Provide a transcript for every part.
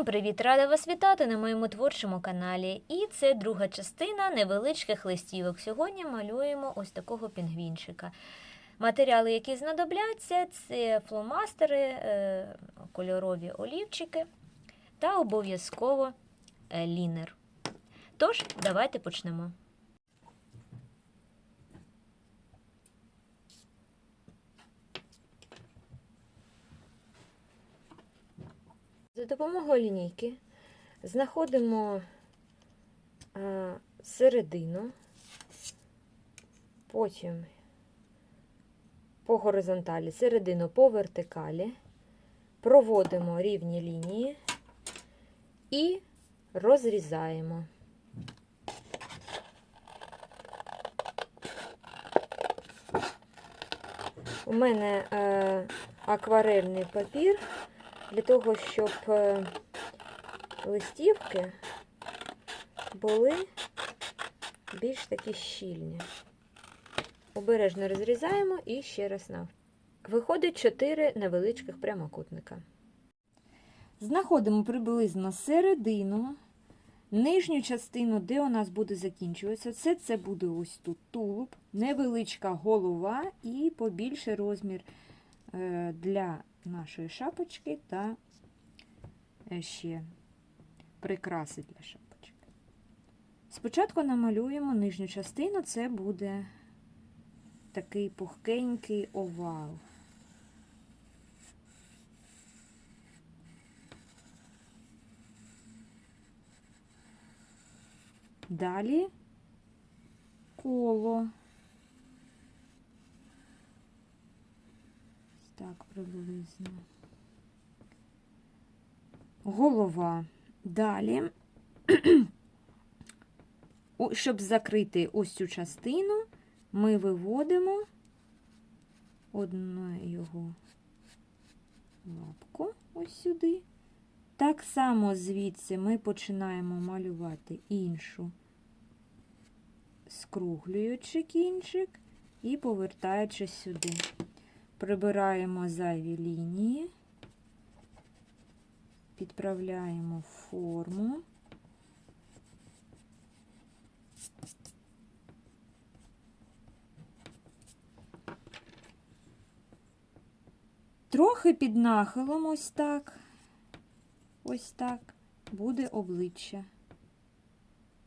Всім привіт! Рада вас вітати на моєму творчому каналі. І це друга частина невеличких листівок. Сьогодні малюємо ось такого пінгвінчика. Матеріали, які знадобляться, це фломастери, е, кольорові олівчики та обов'язково е, лінер. Тож, давайте почнемо. За допомогою лінійки знаходимо середину, потім по горизонталі, середину по вертикалі, проводимо рівні лінії і розрізаємо. У мене е, акварельний папір для того, щоб е, листівки були більш такі щільні. Обережно розрізаємо і ще раз нав. Виходить 4 невеличких прямокутника. Знаходимо приблизно середину, нижню частину, де у нас буде закінчуватися. Все це буде ось тут тулуб, невеличка голова і побільший розмір е, для нашої шапочки та е, ще прикраси для шапочки. Спочатку намалюємо нижню частину, це буде такий пухкенький овал. Далі коло. Так, приблизно. Голова. Далі, щоб закрити ось цю частину, ми виводимо одну його лапку ось сюди. Так само звідси ми починаємо малювати іншу, скруглюючи кінчик і повертаючи сюди. Прибираємо зайві лінії, підправляємо форму. Трохи під нахилом ось так, ось так буде обличчя.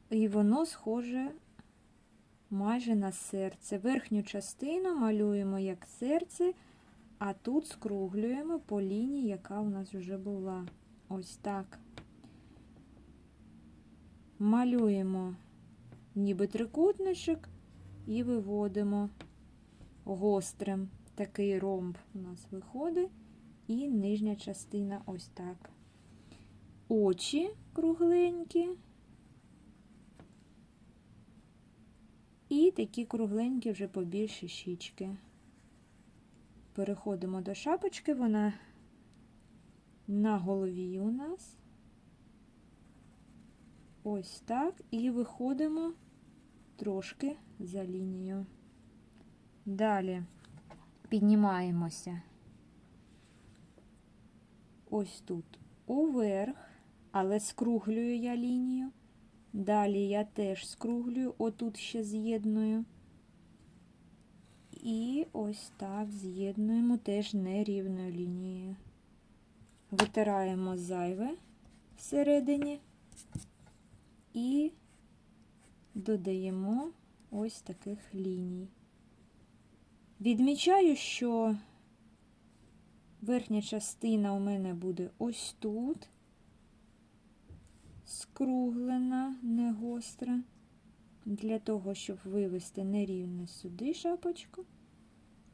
І воно схоже майже на серце. Верхню частину малюємо як серце, а тут скруглюємо по лінії, яка у нас вже була. Ось так. Малюємо ніби трикутничок і виводимо гострим. Такий ромб у нас виходить, і нижня частина ось так. Очі кругленькі. І такі кругленькі вже побільші щічки. Переходимо до шапочки, вона на голові у нас. Ось так. І виходимо трошки за лінію. Далі піднімаємося ось тут уверх, але скруглюю я лінію. Далі я теж скруглюю, отут ще з'єдную. І ось так з'єднуємо теж нерівною лінією. Витираємо зайве всередині і додаємо ось таких ліній. Відмічаю, що верхня частина у мене буде ось тут скруглена, не гостра, для того, щоб вивести нерівно сюди шапочку.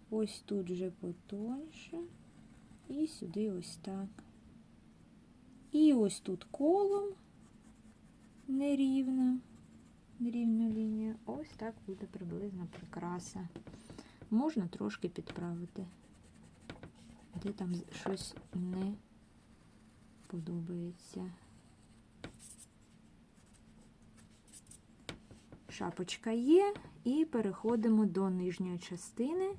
Ось тут вже потоньше. І сюди ось так. І ось тут колом нерівно, нерівна лінія. Ось так буде приблизно прикраса. Можна трошки підправити, де там щось не подобається. Шапочка є, і переходимо до нижньої частини,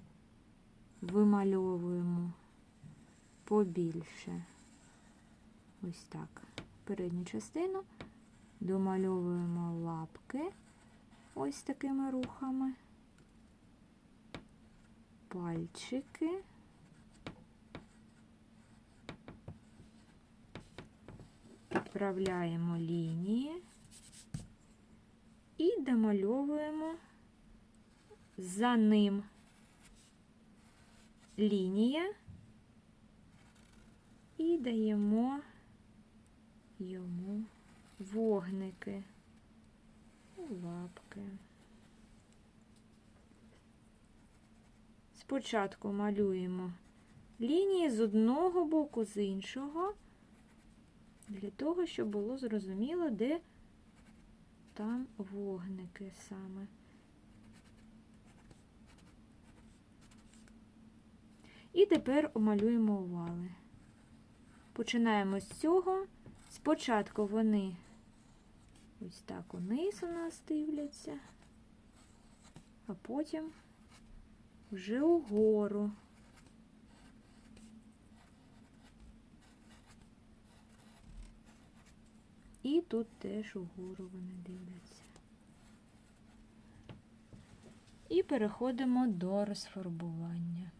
вимальовуємо побільше. Ось так. передню частину, домальовуємо лапки ось такими рухами, пальчики. Підправляємо лінії і домальовуємо за ним лінія і даємо йому вогники лапки. Спочатку малюємо лінії з одного боку, з іншого, для того, щоб було зрозуміло, де там вогники саме. І тепер малюємо овали. Починаємо з цього. Спочатку вони ось так униз у нас дивляться, а потім вже угору. І тут теж угору вони дивляться. І переходимо до розфарбування.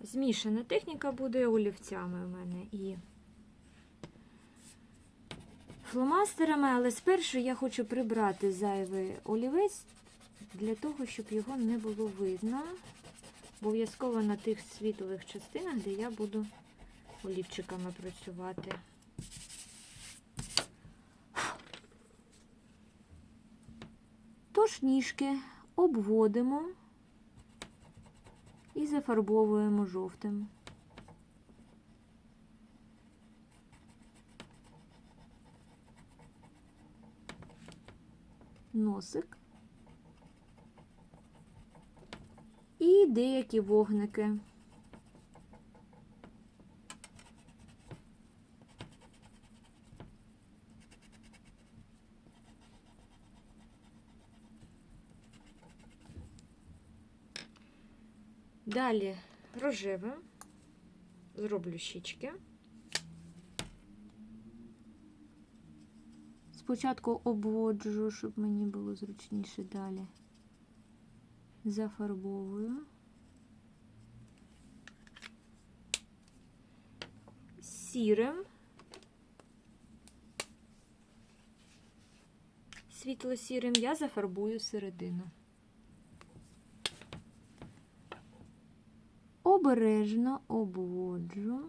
Змішана техніка буде олівцями у мене і фломастерами, але спершу я хочу прибрати зайвий олівець для того, щоб його не було видно. Обов'язково на тих світлових частинах, де я буду олівчиками працювати. Тож ніжки обводимо і зафарбовуємо жовтим. Носик і деякі вогники. Далі рожевим зроблю щічки. Спочатку обводжу, щоб мені було зручніше далі. Зафарбовую. Сірим. Світло-сірим я зафарбую середину. Обережно обводжу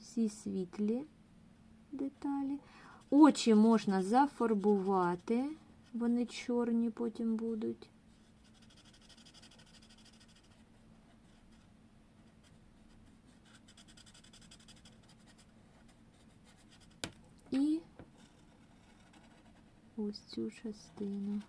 всі світлі деталі. Очі можна зафарбувати, вони чорні потім будуть. І ось цю частину.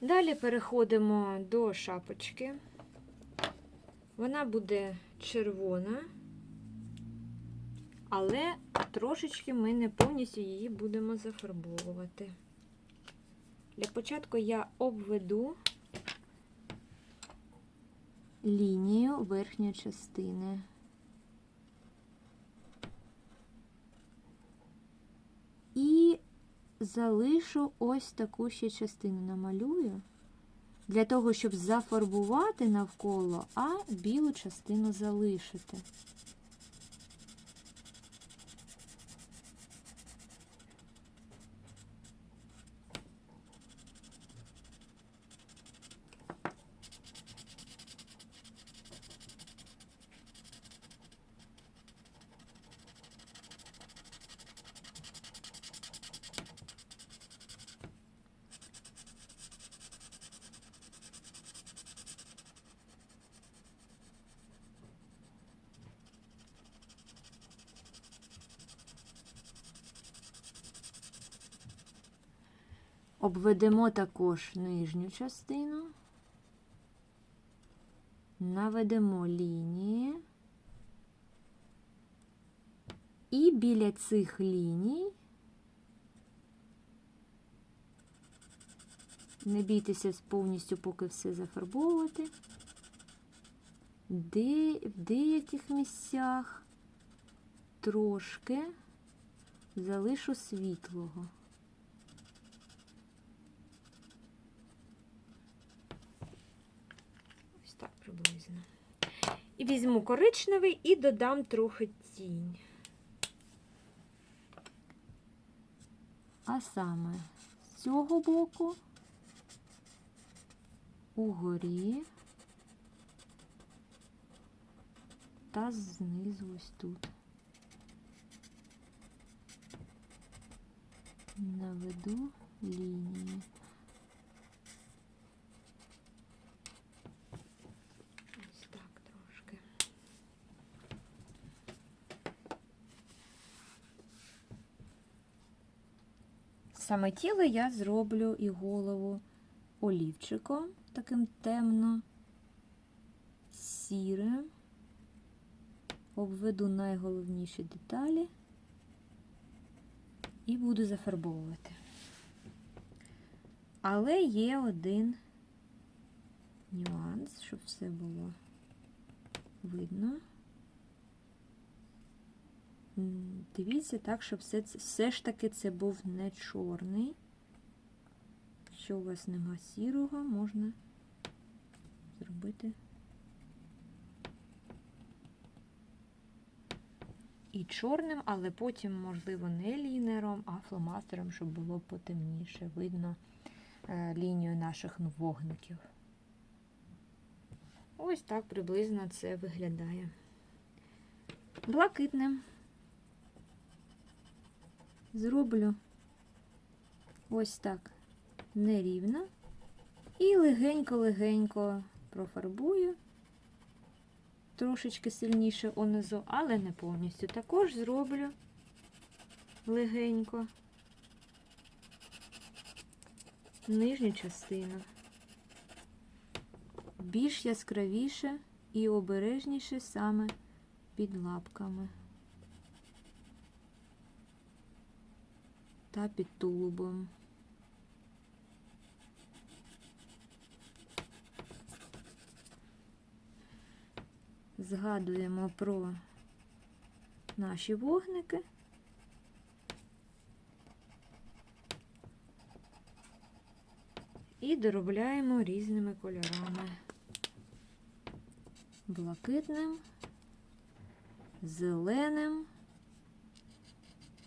Далі переходимо до шапочки. Вона буде червона, але трошечки ми не повністю її будемо зафарбовувати. Для початку я обведу лінію верхньої частини. І залишу ось таку ще частину намалюю, для того, щоб зафарбувати навколо, а білу частину залишити. Обведемо також нижню частину, наведемо лінії. І біля цих ліній не бійтеся повністю поки все зафарбовувати. Де, в деяких місцях трошки залишу світлого. Ось так приблизно. І візьму коричневий і додам трохи тінь. А саме з цього боку угорі та знизу ось тут. Наведу лінії. Ось так трошки. Саме тіло я зроблю і голову олівчиком, таким темно сірим. Обведу найголовніші деталі і буду зафарбовувати. Але є один нюанс, щоб все було видно. Дивіться так, щоб все, все ж таки це був не чорний. Якщо у вас нема сірого, можна зробити і чорним, але потім, можливо, не лінером, а фломастером, щоб було потемніше. Видно е, лінію наших вогників. Ось так приблизно це виглядає. Блакитним зроблю ось так нерівно і легенько-легенько профарбую трошечки сильніше унизу, але не повністю. Також зроблю легенько нижню частину. Більш яскравіше і обережніше саме під лапками та під тулубом. Згадуємо про наші вогники. І доробляємо різними кольорами. Блакитним, зеленим,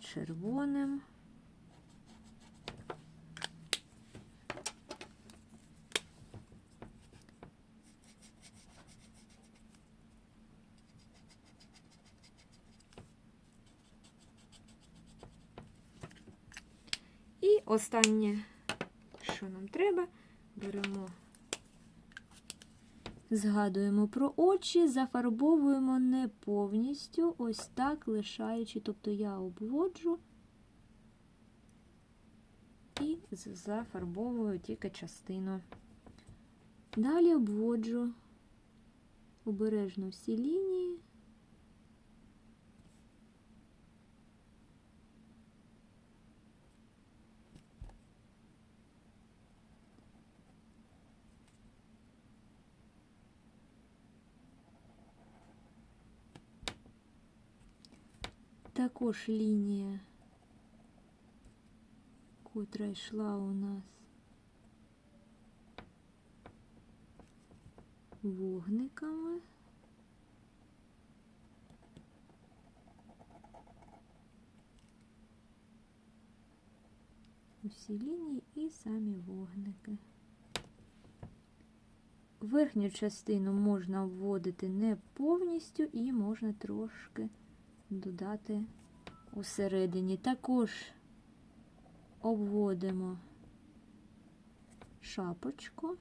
червоним. І останнє, що нам треба, беремо, згадуємо про очі, зафарбовуємо не повністю, ось так лишаючи, тобто я обводжу і зафарбовую тільки частину. Далі обводжу обережно всі лінії. Також лінія, котра йшла у нас вогниками. Усі лінії і самі вогники. Верхню частину можна вводити не повністю і можна трошки додати усередині. Також обводимо шапочку.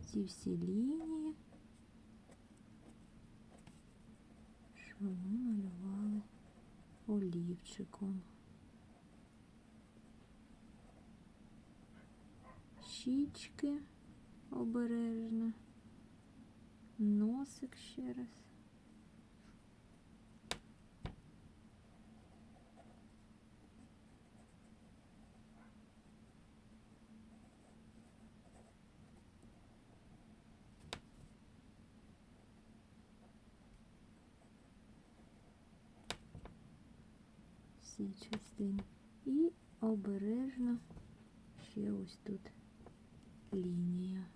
Ці всі лінії, що ми малювали олівчиком. Щічки обережно. Носик ще раз. всі частини. І обережно ще ось тут лінія.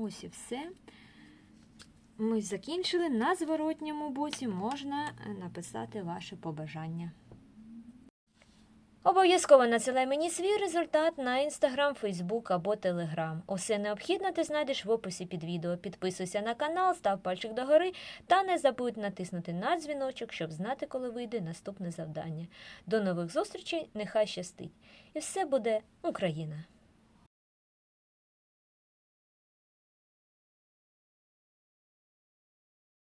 Ось і все. Ми закінчили. На зворотньому боці можна е, написати ваше побажання. Обов'язково надсилай мені свій результат на інстаграм, фейсбук або телеграм. Усе необхідне ти знайдеш в описі під відео. Підписуйся на канал, став пальчик догори та не забудь натиснути на дзвіночок, щоб знати, коли вийде наступне завдання. До нових зустрічей, нехай щастить! І все буде Україна!